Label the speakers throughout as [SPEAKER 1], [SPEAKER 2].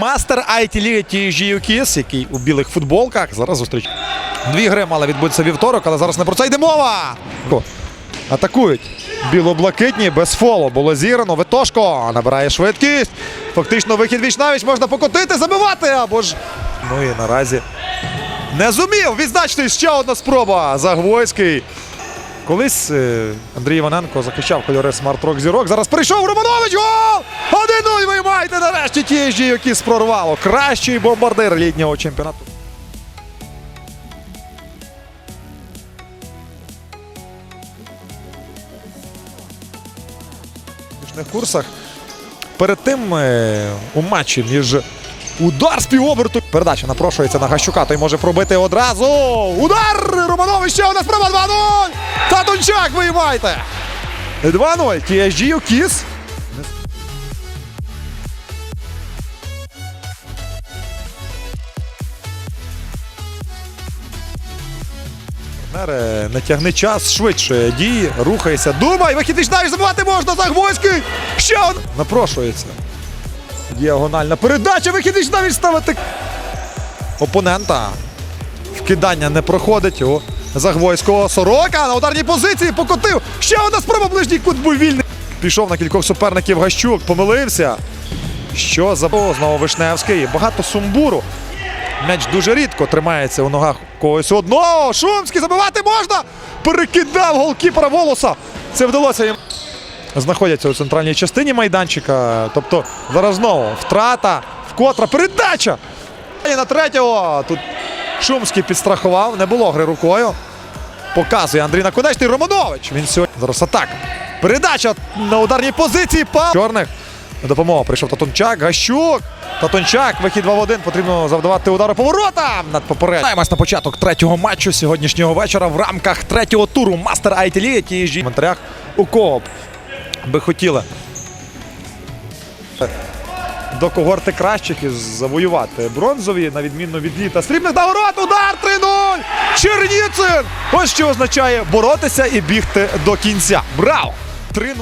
[SPEAKER 1] Мастер IT Ліги TG UKIS, який у білих футболках. Зараз зустріч. Дві гри мали відбутися вівторок, але зараз не про це йде мова. Атакують. Біло-блакитні, без фолу. Було зіграно. Витошко набирає швидкість. Фактично вихід віч навіч можна покотити, забивати або ж. Ну і наразі не зумів відзначити ще одна спроба. Загвойський. Колись е, Андрій Іваненко захищав кольори смарт-рок зірок. Зараз прийшов Романович. Гол! 1-0 ви маєте нарешті ті ж, які прорвало. Кращий бомбардир літнього чемпіонату. Курсах. Перед тим е, у матчі між удар з півоберту. Передача напрошується на Гащука. Той може пробити одразу. Удар! Романович ще одна справа 2-0! Татунчак виймайте! 2-0. TSG Кіс. Не тягни час, швидше дії, рухайся, думай, вихід навіть забивати можна, Загвойський! Ще он напрошується. Діагональна передача, вихід навіть ставити опонента. Вкидання не проходить у Загвойського Сорока на ударній позиції покотив. Ще одна спроба ближній кут був вільний. Пішов на кількох суперників Гащук, помилився. Що за знову Вишневський. Багато сумбуру. М'яч дуже рідко тримається у ногах когось одного. Шумський забивати можна. Перекидав голкіпера волоса. Це вдалося їм. Знаходяться у центральній частині майданчика. Тобто зараз знову втрата, вкотра передача. І на третього. Тут Шумський підстрахував. Не було гри рукою. Показує Андрій Наконечний Романович. Він сьогодні зараз атака. Передача на ударній позиції. Па... Чорних. На допомогу прийшов Татунчак. Гащук. Татунчак. Вихід 2 в 1. Потрібно завдавати удару по воротам. Над. Знаємось на початок третього матчу сьогоднішнього вечора в рамках третього туру Мастер IT League. Ті ж в коментарях у б би хотіли до когорти кращих і завоювати бронзові, на відміну від літа. Срібних нагород, удар 3-0! Черніцин! Ось що означає боротися і бігти до кінця. Браво! 3-0.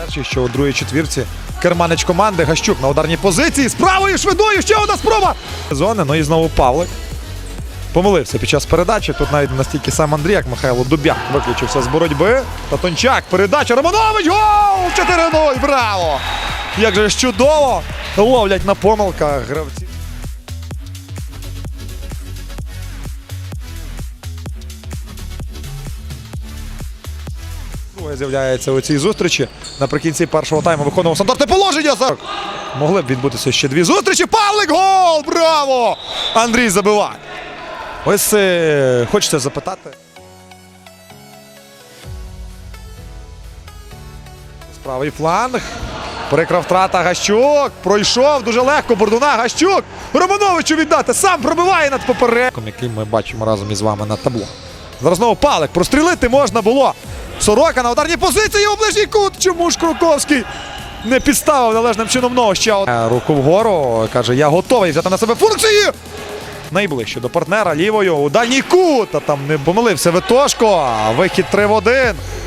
[SPEAKER 1] Перший, що у другій четвірці керманич команди Гащук на ударній позиції. З правою швидою ще одна спроба. Зони, ну і знову Павлик. Помилився під час передачі. Тут навіть настільки сам Андрій, як Михайло Дубяк виключився з боротьби. Татончак, передача. Романович! Гол! 4-0! Браво! Як же ж чудово! Ловлять на помилках гравці. Друге з'являється у цій зустрічі. Наприкінці першого тайму виконував стандартне положення. Могли б відбутися ще дві зустрічі. Павлик гол! Браво! Андрій забиває. Ось е, хочеться запитати. Правий фланг. Прикра втрата Гащук. Пройшов дуже легко. Бордуна Гащук. Романовичу віддати. Сам пробиває над попередником, який ми бачимо разом із вами на табло. Зараз знову палик. Прострілити можна було. Сорока на ударній позиції у ближній кут. Чому ж Круковський не підставив належним чином ногу ще од... Е, Руку вгору. Каже, я готовий взяти на себе функції. Найближче до партнера лівою у дальній кут. А там не помилився Витошко. Вихід 3 в 1.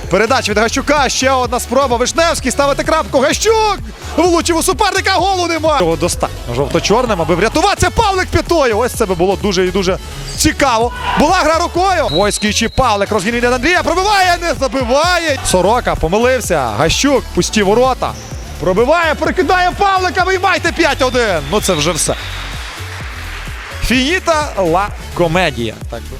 [SPEAKER 1] Передача від Гащука. Ще одна спроба. Вишневський ставити крапку. Гащук! Влучив у суперника. Голу нема. Цього достатньо жовто-чорним, аби врятуватися. Павлик п'ятою. Ось це би було дуже і дуже цікаво. Була гра рукою. Войський чи Павлик розгінює на Андрія. Пробиває, не забиває. Сорока помилився. Гащук пусті ворота. Пробиває, перекидає Павлика. Виймайте 5-1. Ну це вже все. Фініта ла комедія. Так би.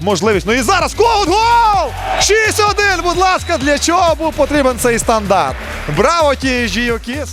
[SPEAKER 1] Можливість. Ну і зараз Коут гол! 6-1, будь ласка, для чого був потрібен цей стандарт? Браво, ті Жіокіс!